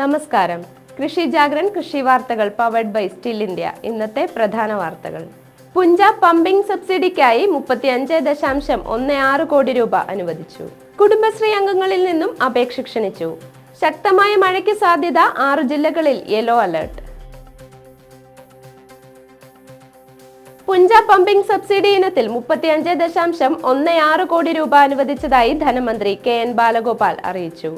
നമസ്കാരം. കൃഷി ജാഗ്രൻ കൃഷി വാർത്തകൾ പവർഡ് ബൈ സ്റ്റിൽ ഇന്ത്യ ഇന്നത്തെ പ്രധാന വാർത്തകൾ. പുഞ്ചാബ് പമ്പിംഗ് സബ്സിഡിക്കായി മുപ്പത്തിയഞ്ച് ദശാംശം ഒന്ന് ആറ് കോടി രൂപ അനുവദിച്ചു. കുടുംബശ്രീ അംഗങ്ങളിൽ നിന്നും അപേക്ഷ ക്ഷണിച്ചു. ശക്തമായ മഴയ്ക്ക് സാധ്യത ആറ് ജില്ലകളിൽ yellow alert Punjab pumping subsidy ഇനത്തിൽ മുപ്പത്തിയഞ്ച് ദശാംശം ഒന്ന് ആറ് കോടി രൂപ അനുവദിച്ചതായി ധനമന്ത്രി കെ എൻ ബാലഗോപാൽ അറിയിച്ചു.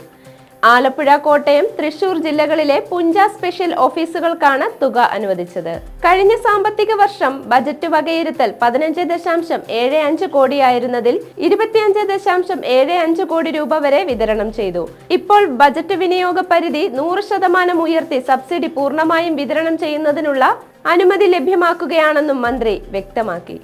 ആലപ്പുഴ കോട്ടയം തൃശൂർ ജില്ലകളിലെ പുഞ്ച സ്പെഷ്യൽ ഓഫീസുകൾക്കാണ് തുക അനുവദിച്ചത്. കഴിഞ്ഞ സാമ്പത്തിക വർഷം ബജറ്റ് വകയിരുത്തൽ പതിനഞ്ച് ദശാംശം ഏഴ് അഞ്ച് കോടിയായിരുന്നതിൽ ഇരുപത്തിയഞ്ച് ദശാംശം ഏഴ് അഞ്ച് കോടി രൂപ വരെ വിതരണം ചെയ്തു. ഇപ്പോൾ ബജറ്റ് വിനിയോഗ പരിധി നൂറ് ശതമാനം ഉയർത്തി സബ്സിഡി പൂർണമായും വിതരണം ചെയ്യുന്നതിനുള്ള അനുമതി ലഭ്യമാക്കുകയാണെന്നും മന്ത്രി വ്യക്തമാക്കി.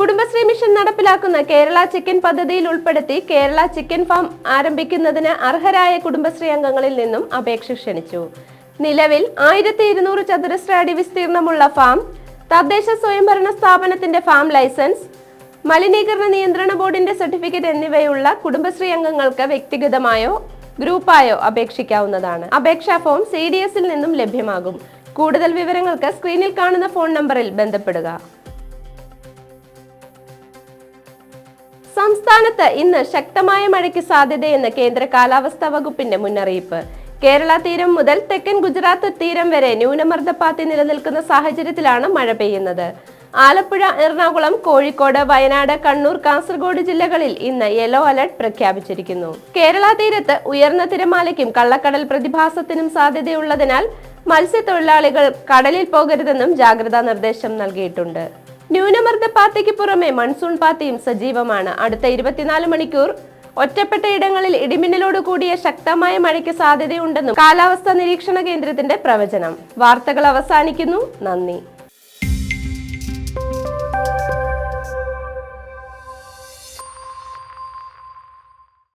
കുടുംബശ്രീ മിഷൻ നടപ്പിലാക്കുന്ന കേരള ചിക്കൻ പദ്ധതിയിൽ ഉൾപ്പെടുത്തി കേരള ചിക്കൻ ഫാം ആരംഭിക്കുന്നതിന് അർഹരായ കുടുംബശ്രീ അംഗങ്ങളിൽ നിന്നും അപേക്ഷ ക്ഷണിച്ചു. നിലവിൽ ആയിരത്തി ഇരുന്നൂറ് ചതുരശ്ര അടി വിസ്തീർണമുള്ള ഫാം തദ്ദേശ സ്വയംഭരണ സ്ഥാപനത്തിന്റെ ഫാം ലൈസൻസ് മലിനീകരണ നിയന്ത്രണ ബോർഡിന്റെ സർട്ടിഫിക്കറ്റ് എന്നിവയുള്ള കുടുംബശ്രീ അംഗങ്ങൾക്ക് വ്യക്തിഗതമായോ ഗ്രൂപ്പായോ അപേക്ഷിക്കാവുന്നതാണ്. അപേക്ഷാ ഫോം സി ഡി എസിൽ നിന്നും ലഭ്യമാകും. കൂടുതൽ വിവരങ്ങൾക്ക് സ്ക്രീനിൽ കാണുന്ന ഫോൺ നമ്പറിൽ ബന്ധപ്പെടുക. സംസ്ഥാനത്ത് ഇന്ന് ശക്തമായ മഴയ്ക്ക് സാധ്യതയെന്ന് കേന്ദ്ര കാലാവസ്ഥാ വകുപ്പിന്റെ മുന്നറിയിപ്പ്. കേരള തീരം മുതൽ തെക്കൻ ഗുജറാത്ത് തീരം വരെ ന്യൂനമർദ്ദപ്പാത്തി നിലനിൽക്കുന്ന സാഹചര്യത്തിലാണ് മഴ പെയ്യുന്നത്. ആലപ്പുഴ എറണാകുളം കോഴിക്കോട് വയനാട് കണ്ണൂർ കാസർഗോഡ് ജില്ലകളിൽ ഇന്ന് യെല്ലോ അലർട്ട് പ്രഖ്യാപിച്ചിരിക്കുന്നു. കേരള തീരത്ത് ഉയർന്ന തിരമാലയ്ക്കും കള്ളക്കടൽ പ്രതിഭാസത്തിനും സാധ്യതയുള്ളതിനാൽ മത്സ്യത്തൊഴിലാളികൾ കടലിൽ പോകരുതെന്നും ജാഗ്രതാ നിർദ്ദേശം നൽകിയിട്ടുണ്ട്. ന്യൂനമർദ്ദ പാത്തയ്ക്ക് പുറമെ മൺസൂൺ പാത്തയും സജീവമാണ്. അടുത്ത ഇരുപത്തിനാല് മണിക്കൂർ ഒറ്റപ്പെട്ട ഇടങ്ങളിൽ ഇടിമിന്നലോട് കൂടിയ ശക്തമായ മഴയ്ക്ക് സാധ്യതയുണ്ടെന്നും കാലാവസ്ഥാ നിരീക്ഷണ കേന്ദ്രത്തിന്റെ പ്രവചനം. വാർത്തകൾ അവസാനിക്കുന്നു. നന്ദി.